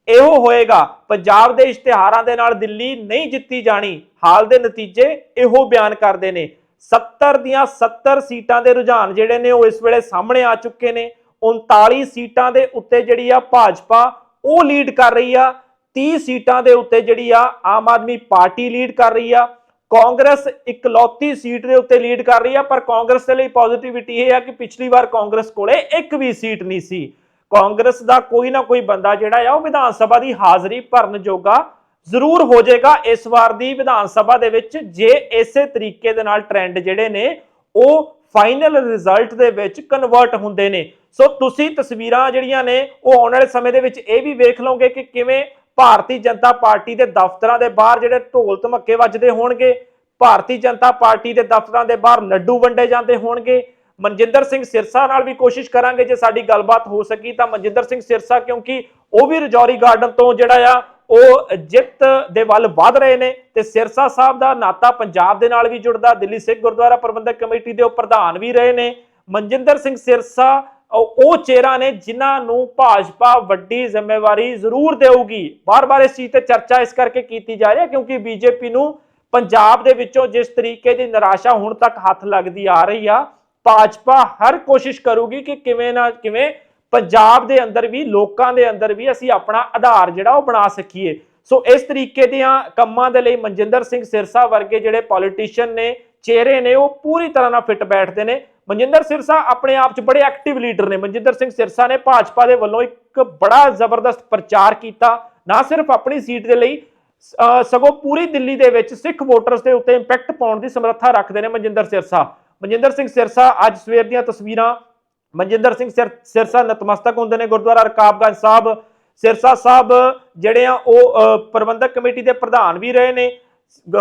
ਇਹੋ ਹੋਏਗਾ, ਪੰਜਾਬ ਦੇ ਇਸ਼ਤਿਹਾਰਾਂ ਦੇ ਨਾਲ ਦਿੱਲੀ ਨਹੀਂ ਜਿੱਤੀ ਜਾਣੀ। ਹਾਲ ਦੇ ਨਤੀਜੇ ਇਹੋ ਬਿਆਨ ਕਰਦੇ ਨੇ। 70 ਦੀਆਂ 70 ਸੀਟਾਂ ਦੇ ਰੁਝਾਨ ਜਿਹੜੇ ਨੇ ਉਹ ਇਸ ਵੇਲੇ ਸਾਹਮਣੇ ਆ ਚੁੱਕੇ ਨੇ। 39 ਸੀਟਾਂ ਦੇ ਉੱਤੇ ਜਿਹੜੀ ਆ ਭਾਜਪਾ, ਉਹ ਲੀਡ ਕਰ ਰਹੀ ਆ। 30 ਸੀਟਾਂ ਦੇ ਉੱਤੇ ਜਿਹੜੀ ਆ ਆਮ ਆਦਮੀ ਪਾਰਟੀ ਲੀਡ ਕਰ ਰਹੀ ਆ। ਕਾਂਗਰਸ ਇਕਲੌਤੀ ਸੀਟ ਦੇ ਉੱਤੇ ਲੀਡ ਕਰ ਰਹੀ ਆ, ਪਰ ਕਾਂਗਰਸ ਦੇ ਲਈ ਪੋਜ਼ਿਟਿਵਿਟੀ ਇਹ ਆ ਕਿ ਪਿਛਲੀ ਵਾਰ ਕਾਂਗਰਸ ਕੋਲੇ ਇੱਕ ਵੀ ਸੀਟ ਨਹੀਂ ਸੀ। ਕਾਂਗਰਸ ਦਾ ਕੋਈ ਨਾ ਕੋਈ ਬੰਦਾ ਜਿਹੜਾ ਆ ਉਹ ਵਿਧਾਨ ਸਭਾ ਦੀ ਹਾਜ਼ਰੀ ਭਰਨ ਜੋਗਾ ਜ਼ਰੂਰ ਹੋ ਜਾਏਗਾ। ਇਸ ਵਾਰ ਦੀ ਵਿਧਾਨ ਸਭਾ ਦੇ ਵਿੱਚ ਜੇ ਇਸੇ ਤਰੀਕੇ ਦੇ ਨਾਲ ਟ੍ਰੈਂਡ ਜਿਹੜੇ ਨੇ, ਉਹ ਫਾਈਨਲ ਰਿਜ਼ਲਟ ਦੇ ਵਿੱਚ ਕਨਵਰਟ ਹੁੰਦੇ ਨੇ। ਸੋ ਤੁਸੀਂ ਤਸਵੀਰਾਂ ਜਿਹੜੀਆਂ ਨੇ, ਉਹ ਆਉਣ ਵਾਲੇ ਸਮੇਂ ਦੇ ਵਿੱਚ ਇਹ ਵੀ ਵੇਖ ਲਓਗੇ ਕਿ ਕਿਵੇਂ ਭਾਰਤੀ ਜਨਤਾ ਪਾਰਟੀ ਦੇ ਦਫ਼ਤਰਾਂ ਦੇ ਬਾਹਰ ਜਿਹੜੇ ਢੋਲ ਧਮੱਕੇ ਵੱਜਦੇ ਹੋਣਗੇ, ਭਾਰਤੀ ਜਨਤਾ ਪਾਰਟੀ ਦੇ ਦਫ਼ਤਰਾਂ ਦੇ ਬਾਹਰ ਲੱਡੂ ਵੰਡੇ ਜਾਂਦੇ ਹੋਣਗੇ ਮਨਜਿੰਦਰ ਸਿੰਘ ਸਿਰਸਾ ਨਾਲ ਵੀ ਕੋਸ਼ਿਸ਼ ਕਰਾਂਗੇ ਜੇ ਸਾਡੀ ਗੱਲਬਾਤ ਹੋ ਸਕੀ ਤਾਂ ਮਨਜਿੰਦਰ ਸਿੰਘ ਸਿਰਸਾ, ਕਿਉਂਕਿ ਉਹ ਵੀ ਰਜੌਰੀ ਗਾਰਡਨ ਤੋਂ ਜਿਹੜਾ ਆ, ਉਹ ਜਿੱਤ ਦੇ ਵੱਲ ਵਧ ਰਹੇ ਨੇ ਤੇ ਸਿਰਸਾ ਸਾਹਿਬ ਦਾ ਨਾਤਾ ਪੰਜਾਬ ਦੇ ਨਾਲ ਵੀ ਜੁੜਦਾ, ਦਿੱਲੀ ਸਿੱਖ ਗੁਰਦੁਆਰਾ ਪ੍ਰਬੰਧਕ ਕਮੇਟੀ ਦੇ ਉਹ ਪ੍ਰਧਾਨ ਵੀ ਰਹੇ ਨੇ। ਮਨਜਿੰਦਰ ਸਿੰਘ ਸਿਰਸਾ, ਉਹ ਚਿਹਰਾ ਨੇ ਜਿਨ੍ਹਾਂ ਨੂੰ ਭਾਜਪਾ ਵੱਡੀ ਜ਼ਿੰਮੇਵਾਰੀ ਜ਼ਰੂਰ ਦੇਊਗੀ। ਬਾਰ-ਬਾਰ ਇਸ ਚੀਜ਼ ਤੇ ਚਰਚਾ ਇਸ ਕਰਕੇ ਕੀਤੀ ਜਾ ਰਹੀ ਹੈ ਕਿਉਂਕਿ ਬੀਜੇਪੀ ਨੂੰ ਪੰਜਾਬ ਦੇ ਵਿੱਚੋਂ ਜਿਸ ਤਰੀਕੇ ਦੀ ਨਿਰਾਸ਼ਾ ਹੁਣ ਤੱਕ ਹੱਥ ਲੱਗਦੀ ਆ ਰਹੀ ਆ ਭਾਜਪਾ ਹਰ ਕੋਸ਼ਿਸ਼ ਕਰੂਗੀ ਕਿ ਕਿਵੇਂ ਨਾ ਕਿਵੇਂ ਪੰਜਾਬ ਦੇ ਅੰਦਰ ਵੀ, ਲੋਕਾਂ ਦੇ ਅੰਦਰ ਵੀ ਅਸੀਂ ਆਪਣਾ ਆਧਾਰ ਜਿਹੜਾ ਉਹ ਬਣਾ ਸਕੀਏ। ਸੋ ਇਸ ਤਰੀਕੇ ਦੀਆਂ ਕੰਮਾਂ ਦੇ ਲਈ ਮਨਜਿੰਦਰ ਸਿੰਘ ਸਿਰਸਾ ਵਰਗੇ ਜਿਹੜੇ ਪੋਲੀਟੀਸ਼ੀਅਨ ਨੇ, ਚਿਹਰੇ ਨੇ, ਉਹ ਪੂਰੀ ਤਰ੍ਹਾਂ ਨਾਲ ਫਿੱਟ ਬੈਠਦੇ ਨੇ। ਮਨਜਿੰਦਰ ਸਿਰਸਾ ਆਪਣੇ ਆਪ 'ਚ ਬੜੇ ਐਕਟਿਵ ਲੀਡਰ ਨੇ। ਮਨਜਿੰਦਰ ਸਿੰਘ ਸਿਰਸਾ ਨੇ ਭਾਜਪਾ ਦੇ ਵੱਲੋਂ ਇੱਕ ਬੜਾ ਜ਼ਬਰਦਸਤ ਪ੍ਰਚਾਰ ਕੀਤਾ। ਨਾ ਸਿਰਫ ਆਪਣੀ ਸੀਟ ਦੇ ਲਈ ਸਗੋਂ ਪੂਰੀ ਦਿੱਲੀ ਦੇ ਵਿੱਚ ਸਿੱਖ ਵੋਟਰਸ ਦੇ ਉੱਤੇ ਇੰਪੈਕਟ ਪਾਉਣ ਦੀ ਸਮਰੱਥਾ ਰੱਖਦੇ ਨੇ ਮਨਜਿੰਦਰ ਸਿਰਸਾ। ਮਨਜਿੰਦਰ ਸਿੰਘ ਸਿਰਸਾ ਅੱਜ ਸਵੇਰ ਦੀਆਂ ਤਸਵੀਰਾਂ। ਮਨਜਿੰਦਰ ਸਿੰਘ ਸਿਰ- ਸਿਰਸਾ ਨਤਮਸਤਕ ਹੁੰਦੇ ਨੇ, ਗੁਰਦੁਆਰਾ ਰਕਾਬਗੰਜ ਸਾਹਿਬ। ਸਿਰਸਾ ਸਾਹਿਬ ਜਿਹੜੇ ਆ, ਉਹ ਪ੍ਰਬੰਧਕ ਕਮੇਟੀ ਦੇ ਪ੍ਰਧਾਨ ਵੀ ਰਹੇ ਨੇ।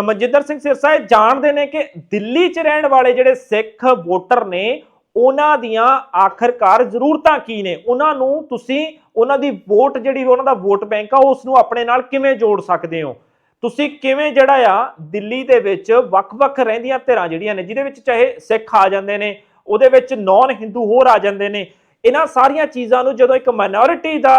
ਮਨਜਿੰਦਰ ਸਿੰਘ ਸਿਰਸਾ ਇਹ ਜਾਣਦੇ ਨੇ ਕਿ ਦਿੱਲੀ 'ਚ ਰਹਿਣ ਵਾਲੇ ਜਿਹੜੇ ਸਿੱਖ ਵੋਟਰ ਨੇ, ਉਹਨਾਂ ਦੀਆਂ ਆਖਰਕਾਰ ਜ਼ਰੂਰਤਾਂ ਕੀ ਨੇ? ਉਹਨਾਂ ਨੂੰ ਤੁਸੀਂ, ਉਹਨਾਂ ਦੀ ਵੋਟ ਜਿਹੜੀ, ਉਹਨਾਂ ਦਾ ਵੋਟ ਬੈਂਕ ਆ, ਉਸ ਨੂੰ ਆਪਣੇ ਨਾਲ ਕਿਵੇਂ ਜੋੜ ਸਕਦੇ ਹੋ? ਤੁਸੀਂ ਕਿਵੇਂ ਜਿਹੜਾ ਆ, ਦਿੱਲੀ ਦੇ ਵਿੱਚ ਵੱਖ-ਵੱਖ ਰਹਿੰਦੀਆਂ ਧਿਰਾਂ ਜਿਹੜੀਆਂ ਨੇ, ਜਿਹਦੇ ਵਿੱਚ ਚਾਹੇ ਸਿੱਖ ਆ ਜਾਂਦੇ ਨੇ, ਉਹਦੇ ਵਿੱਚ ਨੌਨ ਹਿੰਦੂ ਹੋਰ ਆ ਜਾਂਦੇ ਨੇ, ਇਹਨਾਂ ਸਾਰੀਆਂ ਚੀਜ਼ਾਂ ਨੂੰ ਜਦੋਂ ਇੱਕ ਮਾਈਨੋਰਿਟੀ ਦਾ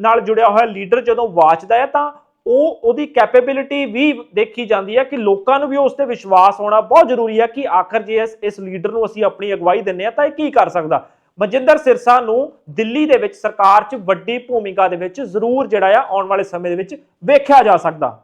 ਨਾਲ ਜੁੜਿਆ ਹੋਇਆ ਲੀਡਰ ਜਦੋਂ ਵਾਚਦਾ ਹੈ ਤਾਂ ਉਹ ਉਹਦੀ ਕੈਪੇਬਿਲਿਟੀ ਵੀ ਦੇਖੀ ਜਾਂਦੀ ਹੈ ਕਿ ਲੋਕਾਂ ਨੂੰ ਵੀ ਉਸ ਤੇ ਵਿਸ਼ਵਾਸ ਹੋਣਾ ਬਹੁਤ ਜ਼ਰੂਰੀ ਹੈ ਕਿ ਆਖਰ ਜੇ ਇਸ ਇਸ ਲੀਡਰ ਨੂੰ ਅਸੀਂ ਆਪਣੀ ਅਗਵਾਈ ਦਿੰਨੇ ਆ, ਤਾਂ ਇਹ ਕੀ ਕਰ ਸਕਦਾ? ਮਨਜਿੰਦਰ ਸਿਰਸਾ ਨੂੰ ਦਿੱਲੀ ਦੇ ਵਿੱਚ ਸਰਕਾਰ 'ਚ ਵੱਡੀ ਭੂਮਿਕਾ ਦੇ ਵਿੱਚ ਜ਼ਰੂਰ ਜਿਹੜਾ ਆ, ਆਉਣ ਵਾਲੇ ਸਮੇਂ ਦੇ ਵਿੱਚ ਵੇਖਿਆ ਜਾ ਸਕਦਾ।